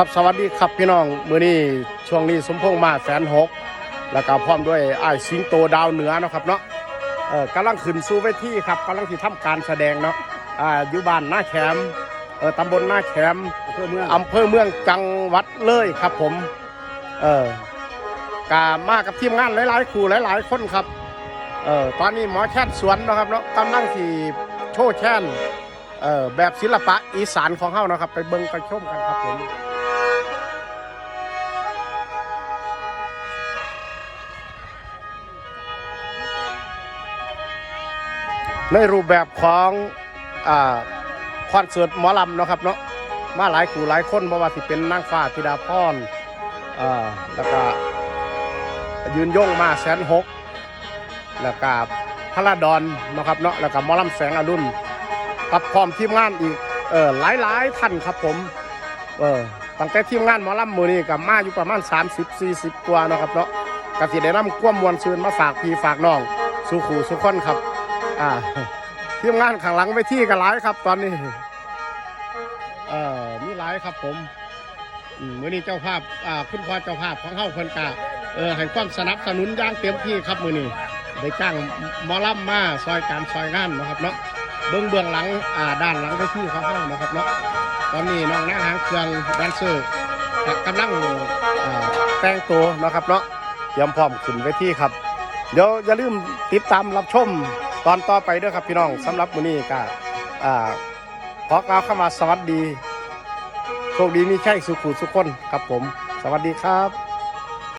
ครับสวัสดีครับพี่น้องมื้อนี้ช่วงนี้สมพงษ์มาแสนหกแล้วก็พร้อมด้วยไอ้ายสิงโตดาวเหนือเนาะครับเนาะเออกำลังขึ้นสู่เวทีครับกำลังที่ทำการแสดงเนาะอ่าอยู่บ้านหน้าแคมเออตำบลหน้าแคมเพื่อเมืองอำเภอเมืองจังหวัดเลยครับผม เออกามากับทีมงานหลายๆครูหลายๆคนครับเออตอนนี้หมอแช่นสวนเนาะครับเนาะกำลังที่โชว์แช่นเออแบบศิลปะอีสานของเฮานะครับ ไปเบิ่งไปชมกันครับผม ในรูปแบบของอ่าคอนเสิร์ตหมอลำเนาะครับเนาะมาหลายคู่หลายคนเพระว่าที่เป็นนางฟ้าธิดาพรอ่าแล้วก็ยืนยงมาแสนหกแล้วก็พระราดอนนะครับเนาะแล้วก็หมอลำแสงอรุณกับพร้อมทีมงานอีกเออหลายหลายท่านครับผมเออตั้งแต่ทีมงานหมอลำมือนี้กับมาอยู่ประมาณ 30-40 กว่านะครับเนาะก็สิได้นำความมวลซืนมาฝากพี่ฝากน้อง สู่ขู่สู่คนครับ อ่าทีมงานข้างหลังไปที่กันหลายครับ ตอนนี้เอ่อมีหลายครับผมอืมมื้อนี้เจ้าภาพอ่าคุณพ่อเจ้าภาพของเฮาเพิ่นกะเออให้ความสนับสนุนย่างเต็มที่ครับมือนี้ได้จ้างมอลำมมาซอยการซอยงานนะครับเนาะเบื้องเบื้องหลังอ่าด้านหลังไปที่เของเฮานะครับเนาะตอนนี้น้องนางหางเครื่องแดนเซอร์กำลังแต่งตัวนะครับเนาะเตรียมพร้อมขึ้นเวทีครับ เดี๋ยวอย่าลืมติดตามรับชม ตอนต่อไปด้วยครับพี่น้องสำหรับมื้อนี้ก็อ่าขอกล่าวเข้ามาสวัสดี โชคดีมีใช่สุขุสุขคนครับผม สวัสดีครับ